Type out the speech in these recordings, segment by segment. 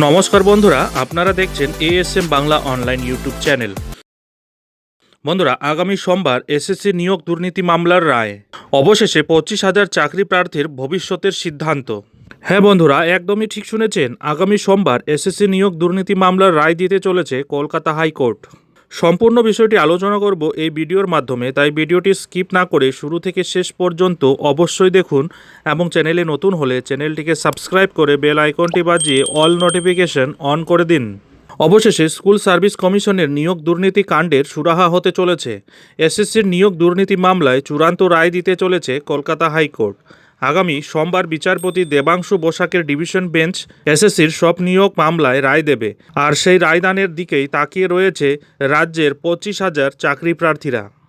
নমস্কার বন্ধুরা, আপনারা দেখছেন ASM Bangla online YouTube channel বন্ধুরা, আগামী সোমবার এসএসসি নিয়োগ দুর্নীতি মামলার রায়। অবশেষে পঁচিশ হাজার চাকরি প্রার্থীর ভবিষ্যতের সিদ্ধান্ত। হ্যাঁ বন্ধুরা, একদমই ঠিক শুনেছেন, আগামী সোমবার এসএসসি নিয়োগ দুর্নীতি মামলার রায় দিতে চলেছে কলকাতা হাইকোর্ট। সম্পূর্ণ বিষয়টি আলোচনা করব এই ভিডিওর মাধ্যমে, তাই ভিডিওটি স্কিপ না করে শুরু থেকে শেষ পর্যন্ত অবশ্যই দেখুন এবং চ্যানেলে নতুন হলে চ্যানেলটিকে সাবস্ক্রাইব করে বেল আইকনটি বাজিয়ে অল নোটিফিকেশন অন করে দিন। অবশেষে স্কুল সার্ভিস কমিশনের নিয়োগ দুর্নীতি কাণ্ডের সুরাহা হতে চলেছে। এসএসসির নিয়োগ দুর্নীতি মামলায় চূড়ান্ত রায় দিতে চলেছে কলকাতা হাইকোর্ট। আগামী সোমবার বিচারপতি দেবাংশু বোসাকের ডিভিশন বেঞ্চ এসএসসির সব নিয়োগ মামলায় রায় দেবে। আর সেই রায়দানের দিকেই তাকিয়ে রয়েছে রাজ্যের পঁচিশ হাজার চাকরি প্রার্থীরা।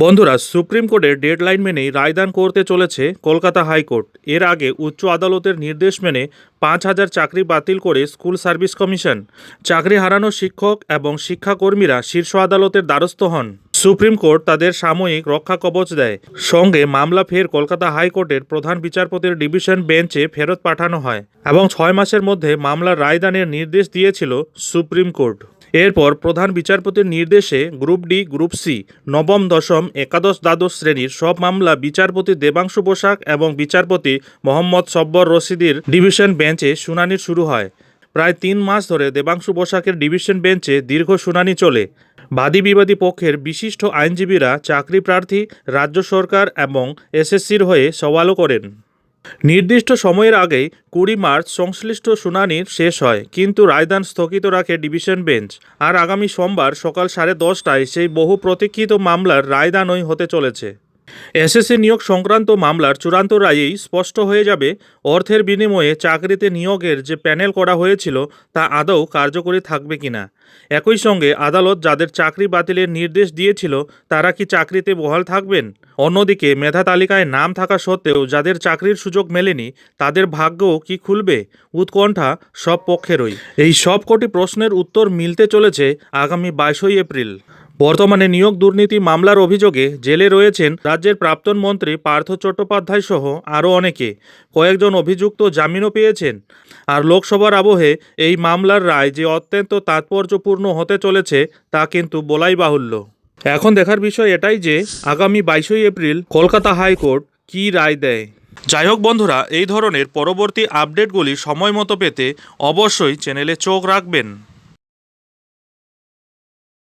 বন্ধুরা, সুপ্রিম কোর্টের ডেডলাইন মেনেই রায়দান করতে চলেছে কলকাতা হাইকোর্ট। এর আগে উচ্চ আদালতের নির্দেশ মেনে পাঁচ হাজার চাকরি বাতিল করে স্কুল সার্ভিস কমিশন। চাকরি হারানো শিক্ষক এবং শিক্ষাকর্মীরা শীর্ষ আদালতের দ্বারস্থ হন। সুপ্রিম কোর্ট তাদের সাময়িক রক্ষা কবচ দেয়। সঙ্গে মামলা ফের কলকাতা হাইকোর্টের প্রধান বিচারপতির ডিভিশন বেঞ্চে ফেরত পাঠানো হয় এবং ছয় মাসের মধ্যে মামলার রায়দানের নির্দেশ দিয়েছিল সুপ্রিম কোর্ট। এরপর প্রধান বিচারপতির নির্দেশে গ্রুপ ডি, গ্রুপ সি, নবম, দশম, একাদশ, দ্বাদশ শ্রেণির সব মামলা বিচারপতি দেবাংশু পোশাক এবং বিচারপতি মোহাম্মদ সব্বর রশিদির ডিভিশন বেঞ্চে শুনানি শুরু হয়। প্রায় তিন মাস ধরে দেবাংশু পোশাকের ডিভিশন বেঞ্চে দীর্ঘ শুনানি চলে। বাদী বিবাদী পক্ষের বিশিষ্ট আইনজীবীরা চাকরি প্রার্থী, রাজ্য সরকার এবং এসএসসির হয়ে সওয়ালও করেন। নির্দিষ্ট সময়ের আগেই কুড়ি মার্চ সংশ্লিষ্ট শুনানির শেষ হয়, কিন্তু রায়দান স্থগিত রাখে ডিভিশন বেঞ্চ। আর আগামী সোমবার সকাল সাড়ে দশটায় সেই বহু প্রতীক্ষিত মামলার রায়দানই হতে চলেছে। এসএসসি নিয়োগ সংক্রান্ত মামলার চূড়ান্ত রায়েই স্পষ্ট হয়ে যাবে অর্থের বিনিময়ে চাকরিতে নিয়োগের যে প্যানেল করা হয়েছিল তা আদৌ কার্যকরী থাকবে কিনা একই সঙ্গে আদালত যাদের চাকরি বাতিলের নির্দেশ দিয়েছিল, তারা কি চাকরিতে বহাল থাকবেন? অন্যদিকে মেধা তালিকায় নাম থাকা সত্ত্বেও যাদের চাকরির সুযোগ মেলেনি, তাদের ভাগ্যও কি খুলবে? উৎকণ্ঠা সব পক্ষেরই। এই সব কটি প্রশ্নের উত্তর মিলতে চলেছে আগামী বাইশই এপ্রিল। বর্তমানে নিয়োগ দুর্নীতি মামলার অভিযোগে জেলে রয়েছেন রাজ্যের প্রাক্তন মন্ত্রী পার্থ চট্টোপাধ্যায় সহ আরও অনেকে। কয়েকজন অভিযুক্ত জামিনও পেয়েছেন। আর লোকসভার আবহে এই মামলার রায় যে অত্যন্ত তাৎপর্যপূর্ণ হতে চলেছে তা কিন্তু বলাই বাহুল্য। এখন দেখার বিষয় এটাই যে আগামী বাইশই এপ্রিল কলকাতা হাইকোর্ট কী রায় দেয়। যাই হোক বন্ধুরা, এই ধরনের পরবর্তী আপডেটগুলি সময় মতো পেতে অবশ্যই চ্যানেলে চোখ রাখবেন।